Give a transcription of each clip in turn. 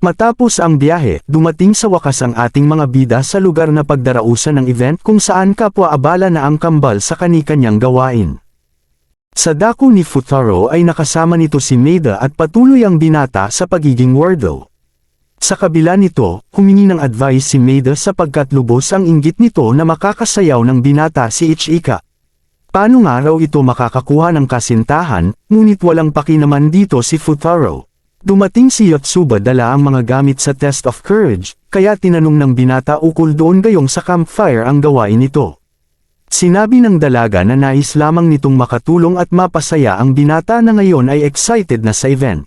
Matapos ang biyahe, dumating sa wakas ang ating mga bida sa lugar na pagdarausan ng event kung saan kapwa-abala na ang kambal sa kanikanyang gawain. Sa dako ni Futaro ay nakasama nito si Maida at patuloy ang binata sa pagiging wardo. Sa kabila nito, humingi ng advice si Maida sapagkat lubos ang inggit nito na makakasayaw ng binata si Ichika. Paano nga raw ito makakakuha ng kasintahan, ngunit walang paki naman dito si Futaro. Dumating si Yotsuba dala ang mga gamit sa test of courage, kaya tinanong ng binata ukol doon gayong sa campfire ang gawain nito. Sinabi ng dalaga na nais lamang nitong makatulong at mapasaya ang binata na ngayon ay excited na sa event.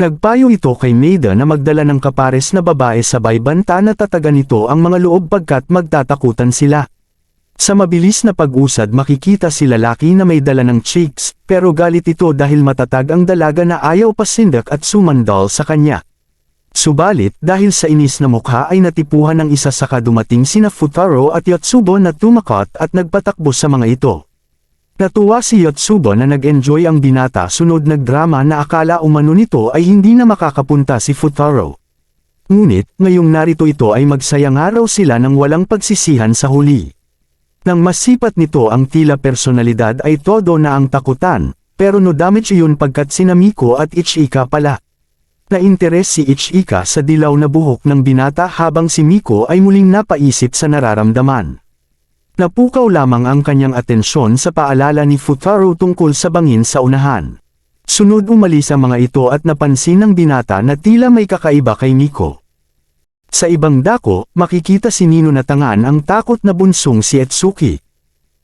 Nagpayo ito kay Maida na magdala ng kapares na babae sabay banta na tatagan nito ang mga loob pagkat magtatakutan sila. Sa mabilis na pag-usad makikita si lalaki na may dala ng chicks, pero galit ito dahil matatag ang dalaga na ayaw pasindak at sumandal sa kanya. Subalit, dahil sa inis na mukha ay natipuhan ng isa sa kadumating sina Futaro at Yotsubo na tumakot at nagpatakbo sa mga ito. Natuwa si Yotsubo na nag-enjoy ang binata sunod nagdrama na akala umano nito ay hindi na makakapunta si Futaro. Ngunit, ngayong narito ito ay magsayang araw sila ng walang pagsisihan sa huli. Nang masipat nito ang tila personalidad ay todo na ang takutan, pero no damage iyon pagkat si Namiko at Ichika pala. Nainteres si Ichika sa dilaw na buhok ng binata habang si Miko ay muling napaisip sa nararamdaman. Napukaw lamang ang kanyang atensyon sa paalala ni Futaro tungkol sa bangin sa unahan. Sunod umalis ang mga ito at napansin ng binata na tila may kakaiba kay Miko. Sa ibang dako, makikita si Nino na tangan ang takot na bunsong si Etsuki.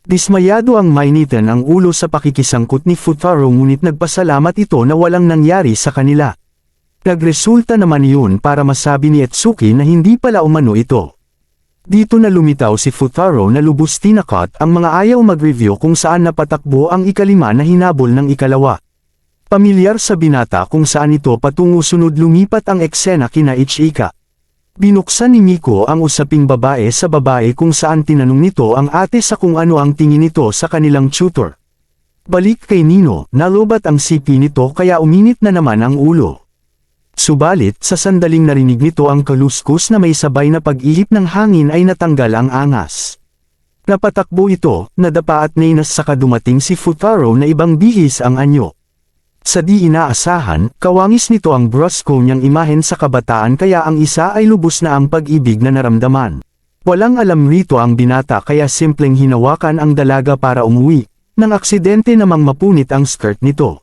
Dismayado ang mainitan ang ulo sa pakikisangkot ni Futaro ngunit nagpasalamat ito na walang nangyari sa kanila. Nagresulta naman yun para masabi ni Etsuki na hindi pala umano ito. Dito na lumitaw si Futaro na lubos tinakot ang mga ayaw mag-review kung saan napatakbo ang ikalima na hinabol ng ikalawa. Pamilyar sa binata kung saan ito patungo sunod lumipat ang eksena kina Ichika. Binuksan ni Miko ang usaping babae sa babae kung saan tinanong nito ang ate sa kung ano ang tingin nito sa kanilang tutor. Balik kay Nino, nalobat ang sipi nito kaya uminit na naman ang ulo. Subalit, sa sandaling narinig nito ang kaluskus na may sabay na pag-ihip ng hangin ay natanggal ang angas. Napatakbo ito, nadapa at nainas sa kadumating si Futaro na ibang bihis ang anyo. Sa di inaasahan, kawangis nito ang brusko niyang imahen sa kabataan kaya ang isa ay lubos na ang pag-ibig na naramdaman. Walang alam rito ang binata kaya simpleng hinawakan ang dalaga para umuwi, nang aksidente namang mapunit ang skirt nito.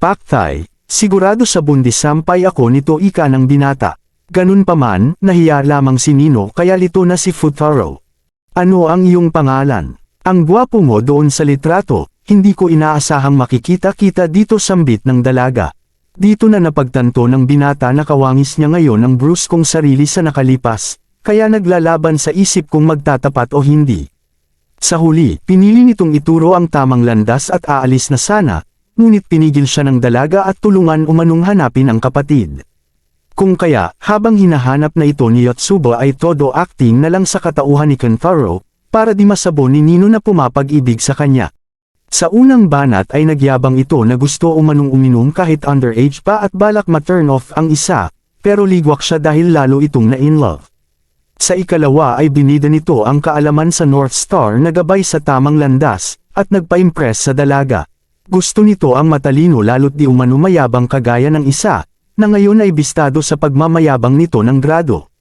Paktay, sigurado sa bundisampay ako nito ika ng binata. Ganun pa man, nahiya lamang si Nino kaya lito na si Futaro. Ano ang iyong pangalan? Ang gwapo mo doon sa litrato, hindi ko inaasahang makikita-kita dito sambit ng dalaga. Dito na napagtanto ng binata na kawangis niya ngayon ang bruskong sarili sa nakalipas, kaya naglalaban sa isip kung magtatapat o hindi. Sa huli, pinili nitong ituro ang tamang landas at aalis na sana, ngunit pinigil siya ng dalaga at tulungan umanong hanapin ang kapatid. Kung kaya, habang hinahanap na ito ni Yotsubo ay todo acting na lang sa katauhan ni Kentaro, para di masabo ni Nino na pumapag-ibig sa kanya. Sa unang banat ay nagyabang ito na gusto umanong uminom kahit underage pa at balak ma-turn off ang isa, pero ligwak siya dahil lalo itong na-in love. Sa ikalawa ay binida nito ang kaalaman sa North Star na gabay sa tamang landas, at nagpa-impress sa dalaga. Gusto nito ang matalino lalo't di umano mayabang kagaya ng isa, na ngayon ay bistado sa pagmamayabang nito ng grado.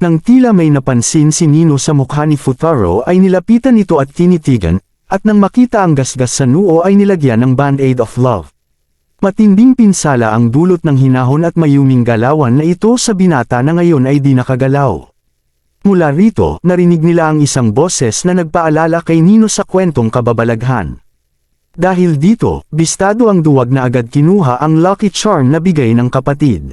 Nang tila may napansin si Nino sa mukha ni Futaro ay nilapitan ito at tinitigan, at nang makita ang gasgas sa noo ay nilagyan ng band-aid of love. Matinding pinsala ang dulot ng hinahon at mayuming galawan na ito sa binata na ngayon ay di nakagalaw. Mula rito, narinig nila ang isang boses na nagpaalala kay Nino sa kwentong kababalaghan. Dahil dito, bistado ang duwag na agad kinuha ang lucky charm na bigay ng kapatid.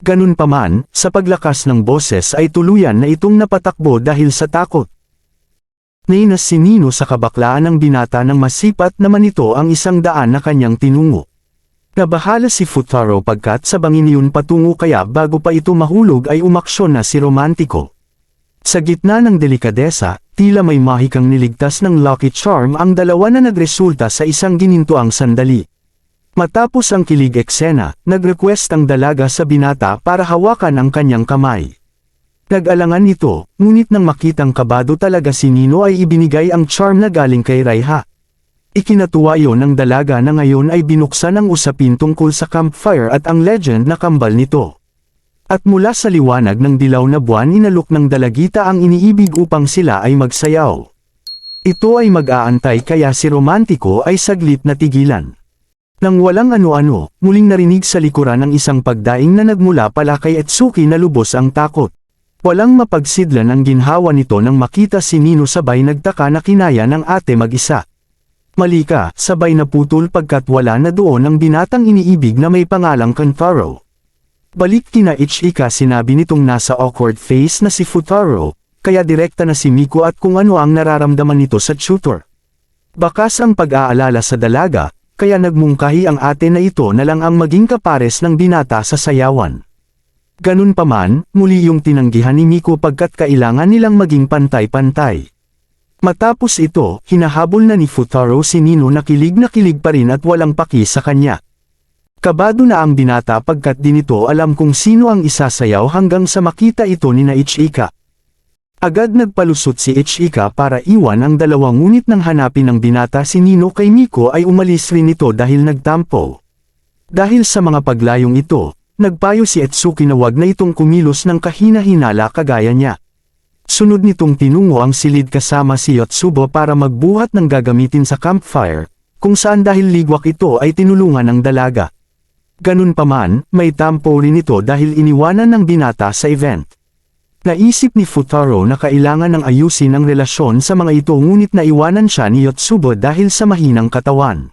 Ganun pa man, sa paglakas ng boses ay tuluyan na itong napatakbo dahil sa takot. Nainas si Nino sa kabaklaan ng binata ng masipat naman ito ang isang daan na kanyang tinungo. Nabahala si Futaro pagkat sa bangin yun patungo kaya bago pa ito mahulog ay umaksyon na si Romantiko. Sa gitna ng delikadesa, tila may mahikang niligtas ng Lucky Charm ang dalawa na nagresulta sa isang ginintuang sandali. Matapos ang kilig eksena, nag-request ang dalaga sa binata para hawakan ang kanyang kamay. Nag-alangan ito, ngunit nang makitang kabado talaga si Nino ay ibinigay ang charm na galing kay Raiha. Ikinatuwa yon ng dalaga na ngayon ay binuksan ang usapin tungkol sa campfire at ang legend na kambal nito. At mula sa liwanag ng dilaw na buwan inalok ng dalagita ang iniibig upang sila ay magsayaw. Ito ay mag-aantay kaya si romantiko ay saglit na tigilan. Nang walang ano-ano, muling narinig sa likuran ang isang pagdaing na nagmula pala kay Etsuki na lubos ang takot. Walang mapagsidlan ang ginhawa nito nang makita si Nino sabay nagtaka na kinaya ng ate mag-isa. Malika, sabay na putol pagkat wala na doon ang binatang iniibig na may pangalang Kanfaro. Balik kina Ichika sinabi nitong nasa awkward face na si Futaro, kaya direkta na si Miko at kung ano ang nararamdaman nito sa tutor. Bakas ang pag-aalala sa dalaga, kaya nagmungkahi ang ate na ito na lang ang maging kapares ng binata sa sayawan. Ganun pa man, muli yung tinanggihan ni Miko pagkat kailangan nilang maging pantay-pantay. Matapos ito, hinahabol na ni Futaro si Nino na kilig na kilig pa rin at walang paki sa kanya. Kabado na ang binata pagkat di nito alam kung sino ang isasayaw hanggang sa makita ito ni na Ichika. Agad nagpalusot si Ichika para iwan ang dalawang ngunit nang hanapin ng binata si Nino kay Miko ay umalis rin ito dahil nagtampo. Dahil sa mga paglayong ito, nagpayo si Etsuki na wag na itong kumilos ng kahina-hinala kagaya niya. Sunod nitong tinungo ang silid kasama si Yotsubo para magbuhat ng gagamitin sa campfire, kung saan dahil ligwak ito ay tinulungan ng dalaga. Ganun pa man, may tampo rin ito dahil iniwanan ng binata sa event. Naisip ni Futaro na kailangan ng ayusin ang relasyon sa mga ito ngunit naiwanan siya ni Yotsubo dahil sa mahinang katawan.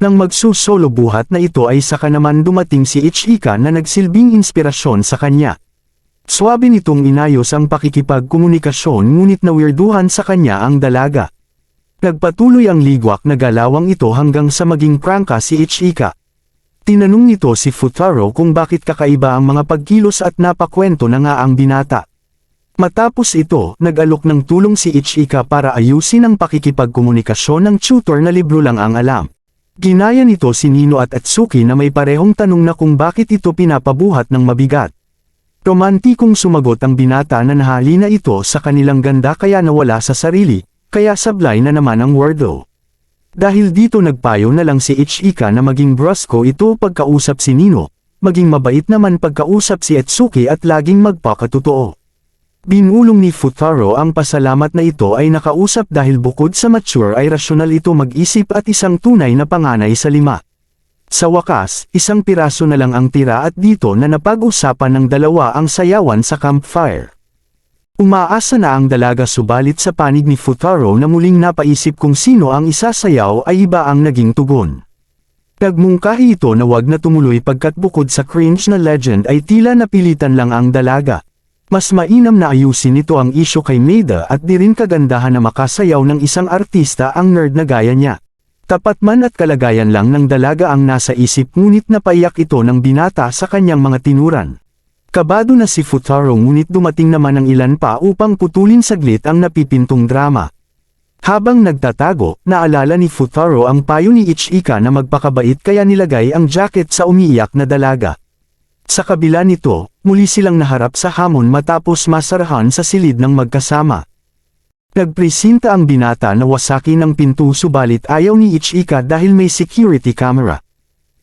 Nang magsusolo buhat na ito ay saka naman dumating si Ichika na nagsilbing inspirasyon sa kanya. Swabe nitong inayos ang pakikipagkomunikasyon ngunit nawirduhan sa kanya ang dalaga. Nagpatuloy ang ligwak na galawang ito hanggang sa maging prangka si Ichika. Tinanong nito si Futaro kung bakit kakaiba ang mga pagkilos at napakwento na nga ang binata. Matapos ito, nag-alok ng tulong si Ichika para ayusin ang pakikipagkomunikasyon ng tutor na libro lang ang alam. Ginaya nito si Nino at Atsuki na may parehong tanong na kung bakit ito pinapabuhat ng mabigat. Romantikong sumagot ang binata na nahali na ito sa kanilang ganda kaya nawala sa sarili, kaya sablay na naman ang wordo. Dahil dito nagpayo na lang si Ichika na maging brusko ito pagkausap si Nino, maging mabait naman pagkausap si Etsuki at laging magpakatotoo. Binulong ni Futaro ang pasalamat na ito ay nakausap dahil bukod sa mature ay rasyonal ito mag-isip at isang tunay na panganay sa lima. Sa wakas, isang piraso na lang ang tira at dito na napag-usapan ng dalawa ang sayawan sa campfire. Umaasa na ang dalaga subalit sa panig ni Futaro na muling napaisip kung sino ang isasayaw ay iba ang naging tugon. Nagmungkahi ito na wag na tumuloy pagkat bukod sa cringe na legend ay tila napilitan lang ang dalaga. Mas mainam na ayusin nito ang isyo kay Maida at di rin kagandahan na makasayaw ng isang artista ang nerd na gaya niya. Tapat man at kalagayan lang ng dalaga ang nasa isip ngunit napaiyak ito ng binata sa kanyang mga tinuran. Kabado na si Futaro ngunit dumating naman ang ilan pa upang putulin saglit ang napipintong drama. Habang nagtatago, naalala ni Futaro ang payo ni Ichika na magpakabait kaya nilagay ang jacket sa umiiyak na dalaga. Sa kabila nito, muli silang naharap sa hamon matapos masarahan sa silid ng magkasama. Nagpresinta ang binata na wasaki ng pinto subalit ayaw ni Ichika dahil may security camera.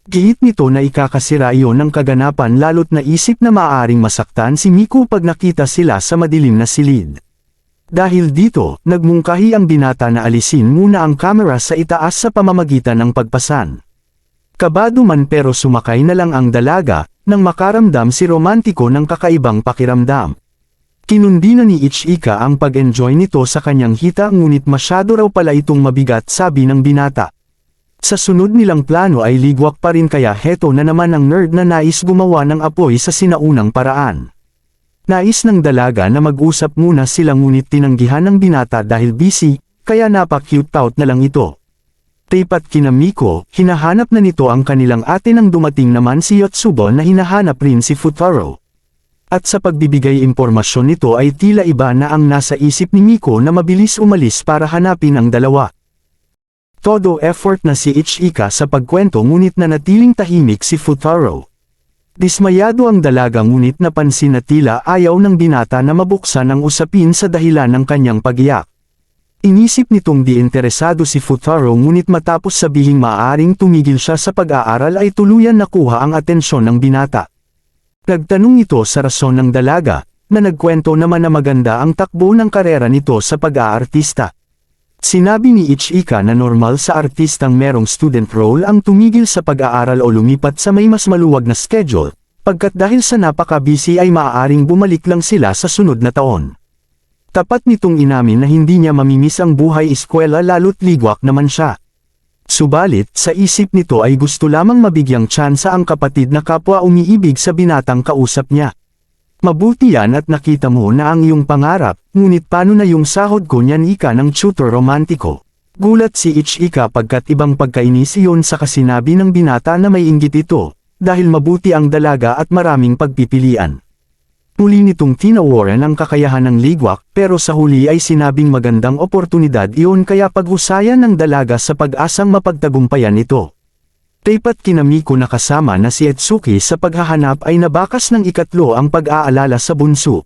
Gihit nito na ikakasira iyon ng kaganapan lalo't naisip na maaaring masaktan si Miku pag nakita sila sa madilim na silid. Dahil dito, nagmungkahi ang binata na alisin muna ang kamera sa itaas sa pamamagitan ng pagpasan. Kabado man pero sumakay na lang ang dalaga, nang makaramdam si romantiko ng kakaibang pakiramdam. Kinundi na ni Ichika ang pag-enjoy nito sa kanyang hita ngunit masyado raw pala itong mabigat sabi ng binata. Sa sunod nilang plano ay ligwak pa rin kaya heto na naman ang nerd na nais gumawa ng apoy sa sinaunang paraan. Nais ng dalaga na mag-usap muna sila ngunit tinanggihan ng binata dahil busy, kaya napa-cute out na lang ito. Tapat kina Miko, hinahanap na nito ang kanilang ate nang dumating naman si Yotsubo na hinahanap rin si Futaro. At sa pagbibigay impormasyon nito ay tila iba na ang nasa isip ni Miko na mabilis umalis para hanapin ang dalawa. Todo effort na si Ichika sa pagkwento ngunit nanatiling tahimik si Futaro. Dismayado ang dalaga ngunit napansin na tila ayaw ng binata na mabuksan ang usapin sa dahilan ng kanyang pagiyak. Inisip nitong di interesado si Futaro ngunit matapos sabihing maaaring tumigil siya sa pag-aaral ay tuluyan nakuha ang atensyon ng binata. Nagtanong ito sa rason ng dalaga, na nagkwento naman na maganda ang takbo ng karera nito sa pag-aartista. Sinabi ni Ichika na normal sa artistang merong student role ang tumigil sa pag-aaral o lumipat sa may mas maluwag na schedule, pagkat dahil sa napaka-busy ay maaaring bumalik lang sila sa sunod na taon. Tapat nitong inamin na hindi niya mamimiss ang buhay eskwela lalo't ligwak naman siya. Subalit, sa isip nito ay gusto lamang mabigyang tsansa ang kapatid na kapwa umiibig sa binatang kausap niya. Mabuti yan at nakita mo na ang iyong pangarap, ngunit paano na yung sahod ko niyan ika ng tutor romantiko. Gulat si Ichika pagkat ibang pagkainis iyon sa kasinabi ng binata na may inggit ito, dahil mabuti ang dalaga at maraming pagpipilian. Muli nitong tinawaran ang kakayahan ng ligwak pero sa huli ay sinabing magandang oportunidad iyon kaya paghusayan ng dalaga sa pag-asang mapagtagumpayan ito. Tapat kinamiko na kasama na si Etsuki sa paghahanap ay nabakas ng ikatlo ang pag-aalala sa bunso.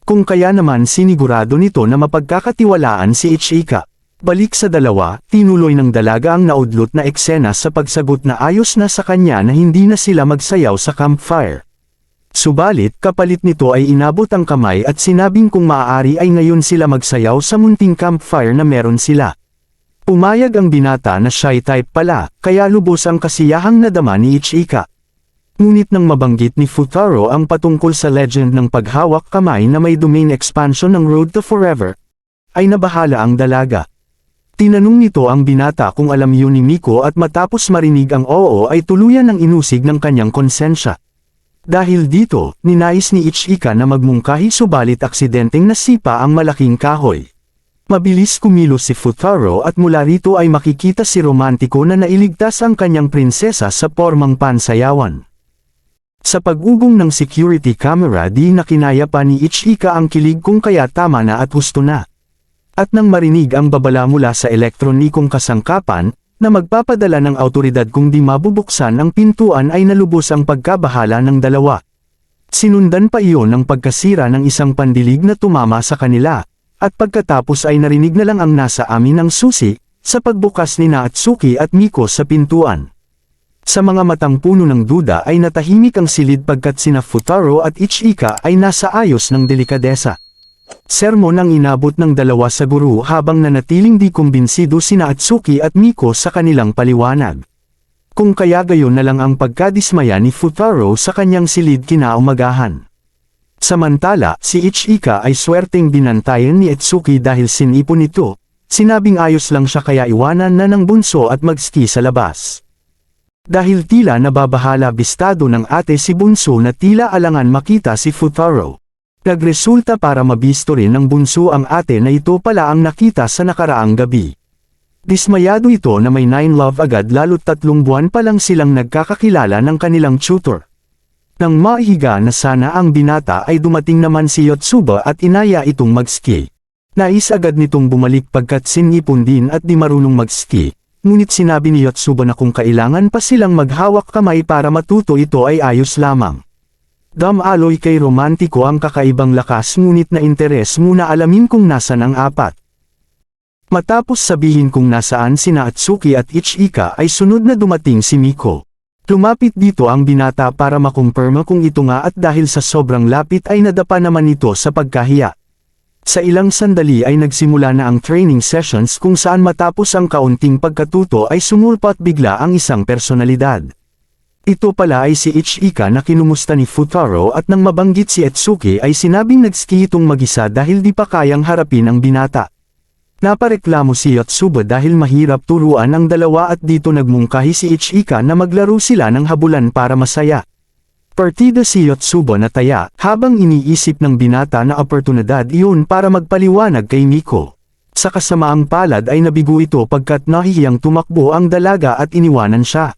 Kung kaya naman sinigurado nito na mapagkakatiwalaan si Ichika. Balik sa dalawa, tinuloy ng dalaga ang naudlot na eksena sa pagsagot na ayos na sa kanya na hindi na sila magsayaw sa campfire. Subalit kapalit nito ay inabot ang kamay at sinabing kung maaari ay ngayon sila magsayaw sa munting campfire na meron sila. Umayag ang binata na shy type pala, kaya lubos ang kasiyahang nadama ni Ichika. Ngunit nang mabanggit ni Futaro ang patungkol sa legend ng paghawak kamay na may domain expansion ng Road to Forever, ay nabahala ang dalaga. Tinanong nito ang binata kung alam yun ni Miko at matapos marinig ang oo ay tuluyan ng inusig ng kanyang konsensya. Dahil dito, ninais ni Ichika na magmungkahi subalit aksidenteng nasipa ang malaking kahoy. Mabilis kumilos si Futaro at mula rito ay makikita si romantiko na nailigtas ang kanyang prinsesa sa pormang pansayawan. Sa pag-ugong ng security camera di nakinaya pa ni Ichika ang kilig kung kaya tama na at husto na. At nang marinig ang babala mula sa elektronikong kasangkapan, na magpapadala ng autoridad kung di mabubuksan ang pintuan ay nalubos ang pagkabahala ng dalawa. Sinundan pa iyon ng pagkasira ng isang pandilig na tumama sa kanila, at pagkatapos ay narinig na lang ang nasa amin ng susi, sa pagbukas ni Natsuki at Miko sa pintuan. Sa mga matang puno ng duda ay natahimik ang silid pagkat sina Futaro at Ichika ay nasa ayos ng delikadesa. Sermon ang inabot ng dalawa sa guru habang nanatiling di kumbinsido sina Atsuki at Miko sa kanilang paliwanag. Kung kaya gayon na lang ang pagkadismaya ni Futaro sa kanyang silid kinaumagahan. Samantala, si Ichika ay swerteng binantayan ni Etsuki dahil sinipon nito, sinabing ayos lang siya kaya iwanan na ng bunso at magski sa labas. Dahil tila nababahala bistado ng ate si bunso na tila alangan makita si Futaro. Nagresulta para mabisto rin ng bunso ang ate na ito pala ang nakita sa nakaraang gabi. Dismayado ito na may nine love agad lalo't tatlong buwan pa lang silang nagkakakilala ng kanilang tutor. Nang maihiga na sana ang binata ay dumating naman si Yotsuba at inaya itong magski. Nais agad nitong bumalik pagkat sinipon din at di marunong magski, ngunit sinabi ni Yotsuba na kung kailangan pa silang maghawak kamay para matuto ito ay ayos lamang. Dam-aloy kay romantiko ang kakaibang lakas ngunit na interes muna alamin kung nasan ang apat. Matapos sabihin kung nasaan sina Atsuki at Ichika ay sunod na dumating si Miko. Lumapit dito ang binata para makumpirma kung ito nga at dahil sa sobrang lapit ay nadapa naman ito sa pagkahiya. Sa ilang sandali ay nagsimula na ang training sessions kung saan matapos ang kaunting pagkatuto ay sumulpat bigla ang isang personalidad. Ito pala ay si Ichika na kinumusta ni Futaro at nang mabanggit si Etsuki ay sinabing nagski itong mag-isa dahil di pa kayang harapin ang binata. Napareklamo si Yotsuba dahil mahirap turuan ang dalawa at dito nagmungkahi si Ichika na maglaro sila ng habulan para masaya. Partida si Yotsuba na taya habang iniisip ng binata na oportunidad iyon para magpaliwanag kay Miko. Sa kasamaang palad ay nabigo ito pagkat nahihiyang tumakbo ang dalaga at iniwanan siya.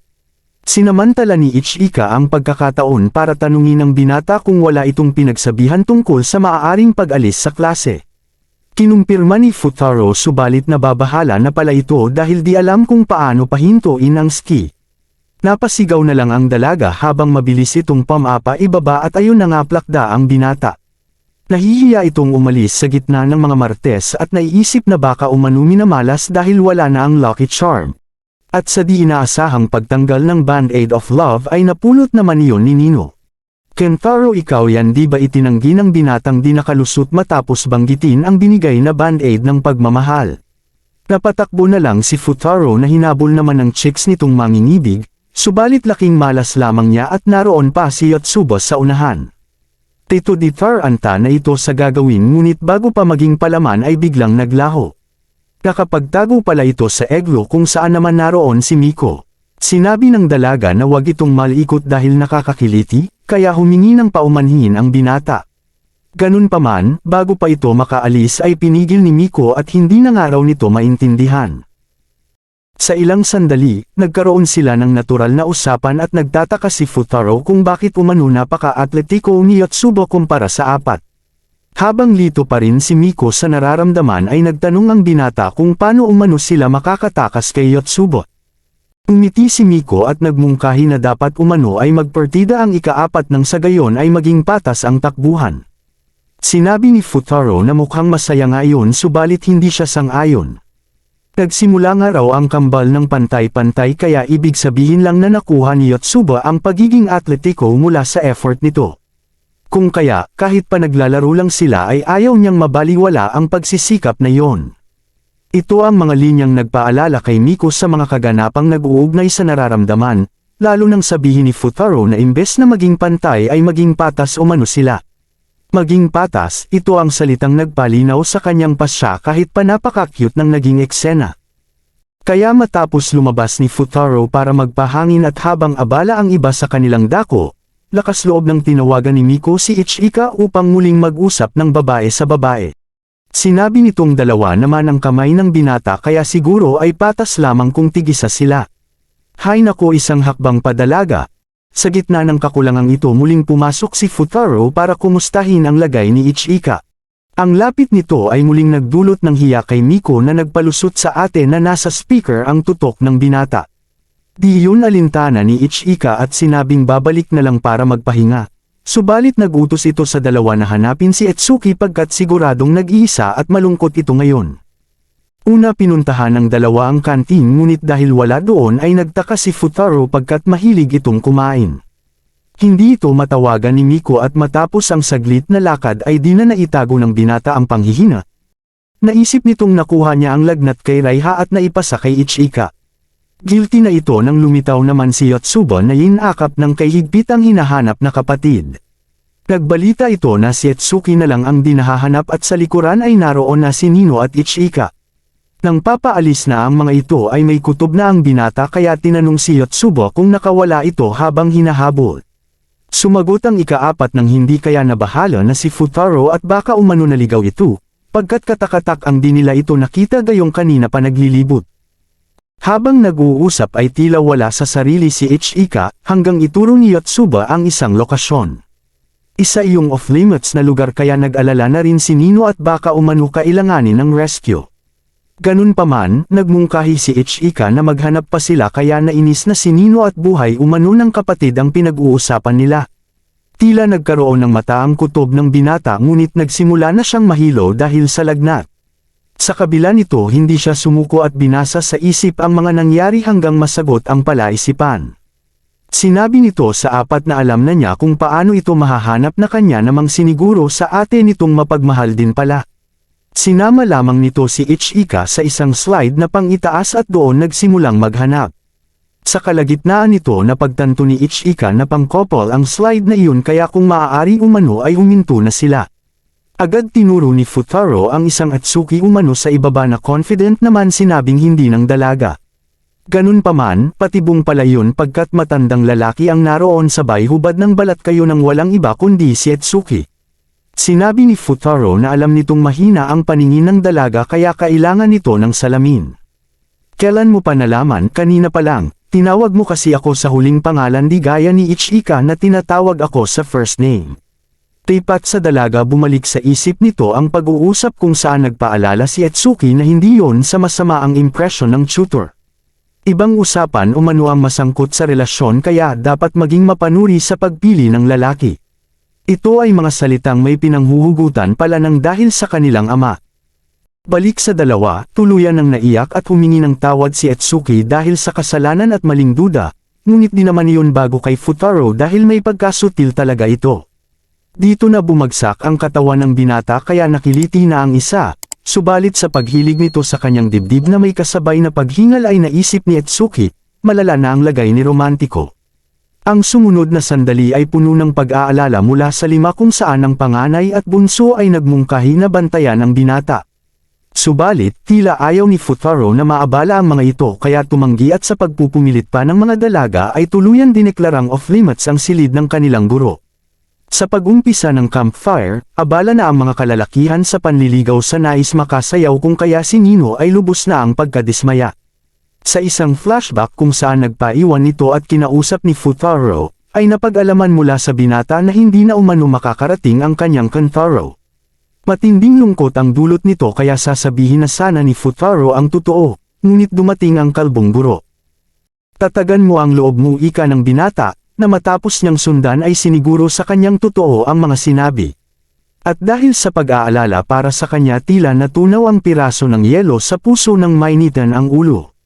Sinamantala ni Ichika ang pagkakataon para tanungin ng binata kung wala itong pinagsabihan tungkol sa maaaring pag-alis sa klase. Kinumpirma ni Futaro subalit nababahala na pala ito dahil di alam kung paano pahintuin ang ski. Napasigaw na lang ang dalaga habang mabilis itong pamapa ibaba at ayun na nga plakda ang binata. Nahihiya itong umalis sa gitna ng mga martes at naiisip na baka umanumi na malas dahil wala na ang Lucky Charm. At sa di inaasahang pagtanggal ng Band-Aid of Love ay napulot naman iyon ni Nino. Kentaro ikaw yan di ba itinanggi ng binatang di nakalusot matapos banggitin ang binigay na Band-Aid ng pagmamahal. Napatakbo na lang si Futaro na hinabol naman ng chicks nitong mangingibig, subalit laking malas lamang niya at naroon pa si Yotsuba sa unahan. Tito di anta na ito sa gagawin ngunit bago pa maging palaman ay biglang naglaho. Nakapagtago pala ito sa eglo kung saan naman naroon si Miko. Sinabi ng dalaga na wag itong malikot dahil nakakakiliti, kaya humingi ng paumanhin ang binata. Ganun pa man, bago pa ito makaalis ay pinigil ni Miko at hindi na nga raw nito maintindihan. Sa ilang sandali, nagkaroon sila ng natural na usapan at nagtataka si Futaro kung bakit umano napaka-atletiko ni Yotsubo kumpara sa apat. Habang lito pa rin si Miko sa nararamdaman ay nagtanong ang binata kung paano umano sila makakatakas kay Yotsubo. Umiti si Miko at nagmungkahi na dapat umano ay magpartida ang ikaapat ng sa gayon ay maging patas ang takbuhan. Sinabi ni Futaro na mukhang masaya nga iyon subalit hindi siya sang-ayon. Nagsimula nga raw ang kambal ng pantay-pantay kaya ibig sabihin lang na nakuha ni Yotsuba ang pagiging atletiko mula sa effort nito. Kung kaya, kahit pa naglalaro lang sila ay ayaw niyang mabaliwala ang pagsisikap na yon. Ito ang mga linyang nagpaalala kay Miko sa mga kaganapang nag-uugnay sa nararamdaman, lalo nang sabihin ni Futaro na imbes na maging pantay ay maging patas umano sila. Maging patas, ito ang salitang nagpalinaw sa kanyang pasya kahit pa napaka-cute ng naging eksena. Kaya matapos lumabas ni Futaro para magpahangin at habang abala ang iba sa kanilang dako, lakas loob ng tinawagan ni Miko si Ichika upang muling mag-usap ng babae sa babae. Sinabi nitong dalawa naman ang kamay ng binata kaya siguro ay patas lamang kung tigisa sila. Hay nako isang hakbang padalaga, sa gitna ng kakulangang ito muling pumasok si Futaro para kumustahin ang lagay ni Ichika. Ang lapit nito ay muling nagdulot ng hiya kay Miko na nagpalusot sa ate na nasa speaker ang tutok ng binata. Di yun alintana ni Ichika at sinabing babalik na lang para magpahinga. Subalit nagutos ito sa dalawa na hanapin si Etsuki pagkat siguradong nag-iisa at malungkot ito ngayon. Una pinuntahan ng dalawa ang kantin ngunit dahil wala doon ay nagtaka si Futaro pagkat mahilig itong kumain. Hindi ito matawagan ni Miko at matapos ang saglit na lakad ay di na naitago ng binata ang panghihina. Naisip nitong nakuha niya ang lagnat kay Raiha at naipasa kay Ichika. Guilty na ito nang lumitaw naman si Yotsuba na yinakap ng kay higpit ang hinahanap na kapatid. Nagbalita ito na si Etsuki na lang ang dinahahanap at sa likuran ay naroon na si Nino at Ichika. Nang papaalis na ang mga ito ay may kutob na ang binata kaya tinanong si Yotsubo kung nakawala ito habang hinahabol. Sumagot ang ikaapat ng hindi kaya nabahala na si Futaro at baka umano naligaw ito, pagkat katakatak ang di nila ito nakita gayong kanina pa naglilibot. Habang nag-uusap ay tila wala sa sarili si Ichika hanggang ituro ni Yotsuba ang isang lokasyon. Isa iyong off-limits na lugar kaya nag-alala na rin si Nino at baka umano kailanganin ng rescue. Ganun pa man, nagmungkahi si Ichika na maghanap pa sila kaya nainis na si Nino at buhay umano ng kapatid ang pinag-uusapan nila. Tila nagkaroon ng mata ang kutob ng binata ngunit nagsimula na siyang mahilo dahil sa lagnat. Sa kabila nito hindi siya sumuko at binasa sa isip ang mga nangyari hanggang masagot ang palaisipan. Sinabi nito sa apat na alam na niya kung paano ito mahahanap na kanya namang siniguro sa ate nitong mapagmahal din pala. Sinama lamang nito si Ichika sa isang slide na pang-itaas at doon nagsimulang maghanap. Sa kalagitnaan nito napagtanto ni Ichika na pang-couple ang slide na iyon kaya kung maaari umano ay huminto na sila. Agad tinuro ni Futaro ang isang Atsuki umano sa ibaba na confident naman sinabing hindi ng dalaga. Ganun pa man, patibong pala yun pagkat matandang lalaki ang naroon sabay hubad ng balat kayo ng walang iba kundi si Atsuki. Sinabi ni Futaro na alam nitong mahina ang paningin ng dalaga kaya kailangan nito ng salamin. Kailan mo pa nalaman kanina pa lang, tinawag mo kasi ako sa huling pangalan di gaya ni Ichika na tinatawag ako sa first name. Tipat sa dalaga bumalik sa isip nito ang pag-uusap kung saan nagpaalala si Etsuki na hindi yon sa masama ang impresyon ng tutor. Ibang usapan umano ang masangkot sa relasyon kaya dapat maging mapanuri sa pagpili ng lalaki. Ito ay mga salitang may pinanghuhugutan pala ng dahil sa kanilang ama. Balik sa dalawa, tuluyan ng naiyak at humingi ng tawad si Etsuki dahil sa kasalanan at maling duda, ngunit di naman iyon bago kay Futaro dahil may pagkasutil talaga ito. Dito na bumagsak ang katawan ng binata kaya nakiliti na ang isa, subalit sa paghilig nito sa kanyang dibdib na may kasabay na paghingal ay naisip ni Etsuki, malala na ang lagay ni Romantiko. Ang sumunod na sandali ay puno ng pag-aalala mula sa lima kung saan ang panganay at bunso ay nagmungkahi na bantayan ang binata. Subalit, tila ayaw ni Futaro na maabala ang mga ito kaya tumanggi at sa pagpupumilit pa ng mga dalaga ay tuluyan dineklarang off limits ang silid ng kanilang guro. Sa pag-umpisa ng campfire, abala na ang mga kalalakihan sa panliligaw sa nais makasayaw kung kaya si Nino ay lubos na ang pagkadismaya. Sa isang flashback kung saan nagpaiwan nito at kinausap ni Futaro, ay napag-alaman mula sa binata na hindi na umano makakarating ang kanyang Kantaro. Matinding lungkot ang dulot nito kaya sasabihin na sana ni Futaro ang totoo, ngunit dumating ang kalbong guro. Tatagan mo ang loob mo ika ng binata, na matapos niyang sundan ay siniguro sa kanyang totoo ang mga sinabi. At dahil sa pag-aalala para sa kanya tila natunaw ang piraso ng yelo sa puso ng mainitan ang ulo.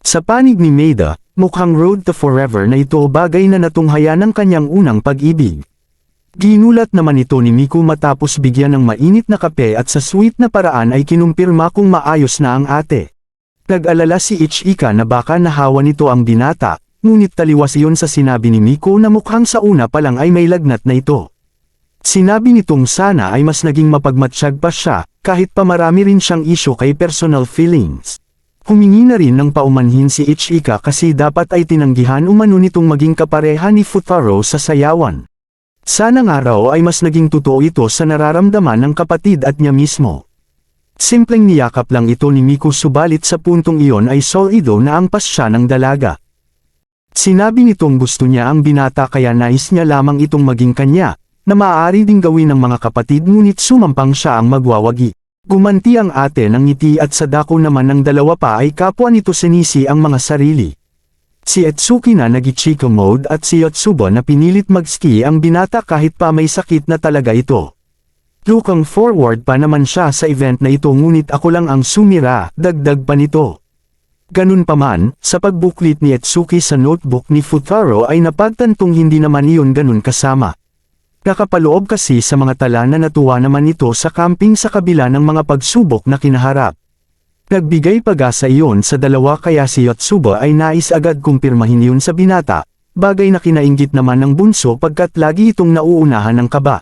Sa panig ni Maida, mukhang road to forever na ito bagay na natunghaya ng kanyang unang pag-ibig. Ginulat naman ito ni Miku matapos bigyan ng mainit na kape at sa sweet na paraan ay kinumpirma kung maayos na ang ate. Nag-alala si Ichika na baka nahawa nito ang binata, ngunit taliwas iyon sa sinabi ni Miko na mukhang sa una pa lang ay may lagnat na ito. Sinabi nitong sana ay mas naging mapagmatsyag pa siya, kahit pa marami rin siyang isyo kay personal feelings. Humingi na rin ng paumanhin si Ichika kasi dapat ay tinanggihan umano nitong maging kapareha ni Futaro sa sayawan. Sana nga raw ay mas naging totoo ito sa nararamdaman ng kapatid at niya mismo. Simpleng niyakap lang ito ni Miko subalit sa puntong iyon ay solido na ang pasya ng dalaga. Sinabi nitong gusto niya ang binata kaya nais niya lamang itong maging kanya, na maaari ding gawin ng mga kapatid ngunit sumampang siya ang magwawagi. Gumanti ang ate ng ngiti at sa dako naman ng dalawa pa ay kapwa nito sinisi ang mga sarili. Si Etsuki na nagichiko mode at si Yotsubo na pinilit magski ang binata kahit pa may sakit na talaga ito. Looking forward pa naman siya sa event na ito ngunit ako lang ang sumira, dagdag pa nito. Ganun pa man, sa pagbuklit ni Etsuki sa notebook ni Futaro ay napagtantong hindi naman iyon ganun kasama. Nakapaloob kasi sa mga tala na natuwa naman ito sa camping sa kabila ng mga pagsubok na kinaharap. Nagbigay pag-asa iyon sa dalawa kaya si Yotsuba ay nais agad kumpirmahin iyon sa binata, bagay na kinainggit naman ng bunso pagkat lagi itong nauunahan ng kaba.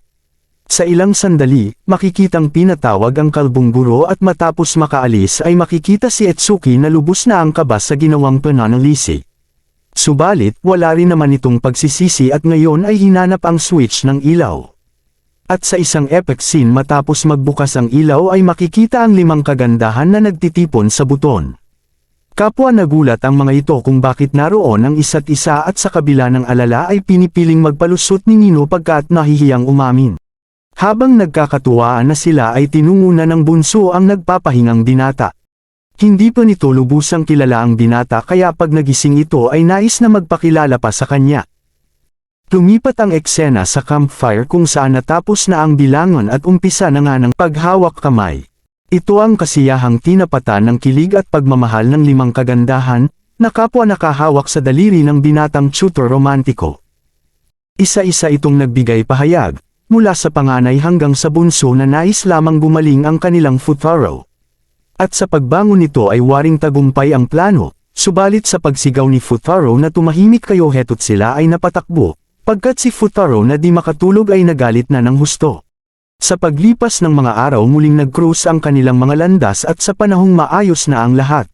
Sa ilang sandali, makikitang pinatawag ang kalbong guro at matapos makaalis ay makikita si Etsuki na lubos na ang kaba sa ginawang pananalisi. Subalit, wala rin naman itong pagsisisi at ngayon ay hinanap ang switch ng ilaw. At sa isang epic scene matapos magbukas ang ilaw ay makikita ang limang kagandahan na nagtitipon sa buton. Kapwa nagulat ang mga ito kung bakit naroon ang isa't isa at sa kabila ng alala ay pinipiling magpalusot ni Nino pagkat nahihiyang umamin. Habang nagkakatuwaan na sila ay tinunguna ng bunso ang nagpapahingang binata. Hindi pa nito lubusang kilala ang binata kaya pag nagising ito ay nais na magpakilala pa sa kanya. Lumipat ang eksena sa campfire kung saan natapos na ang bilangon at umpisa na nga ng paghawak kamay. Ito ang kasiyahang tinapatan ng kilig at pagmamahal ng limang kagandahan, na kapwa nakahawak sa daliri ng binatang tutor romantiko. Isa-isa itong nagbigay pahayag, mula sa panganay hanggang sa bunso na nais lamang gumaling ang kanilang Futaro. At sa pagbangon nito ay waring tagumpay ang plano, subalit sa pagsigaw ni Futaro na tumahimik kayo heto't sila ay napatakbo, pagkat si Futaro na di makatulog ay nagalit na ng husto. Sa paglipas ng mga araw muling nag-cruise ang kanilang mga landas at sa panahong maayos na ang lahat.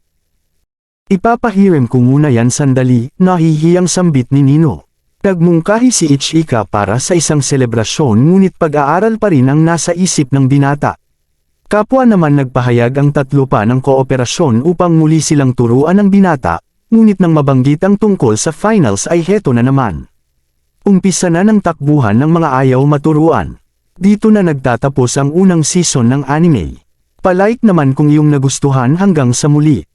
Ipapahirim ko muna yan sandali, nahihiyang sambit ni Nino. Nagmungkahi si Ichika para sa isang selebrasyon ngunit pag-aaral pa rin ang nasa isip ng binata. Kapwa naman nagpahayag ang tatlo pa ng kooperasyon upang muli silang turuan ng binata, ngunit nang mabanggit ang tungkol sa finals ay heto na naman. Umpisa na ng takbuhan ng mga ayaw maturuan. Dito na nagtatapos ang unang season ng anime. Palike naman kung iyong nagustuhan hanggang sa muli.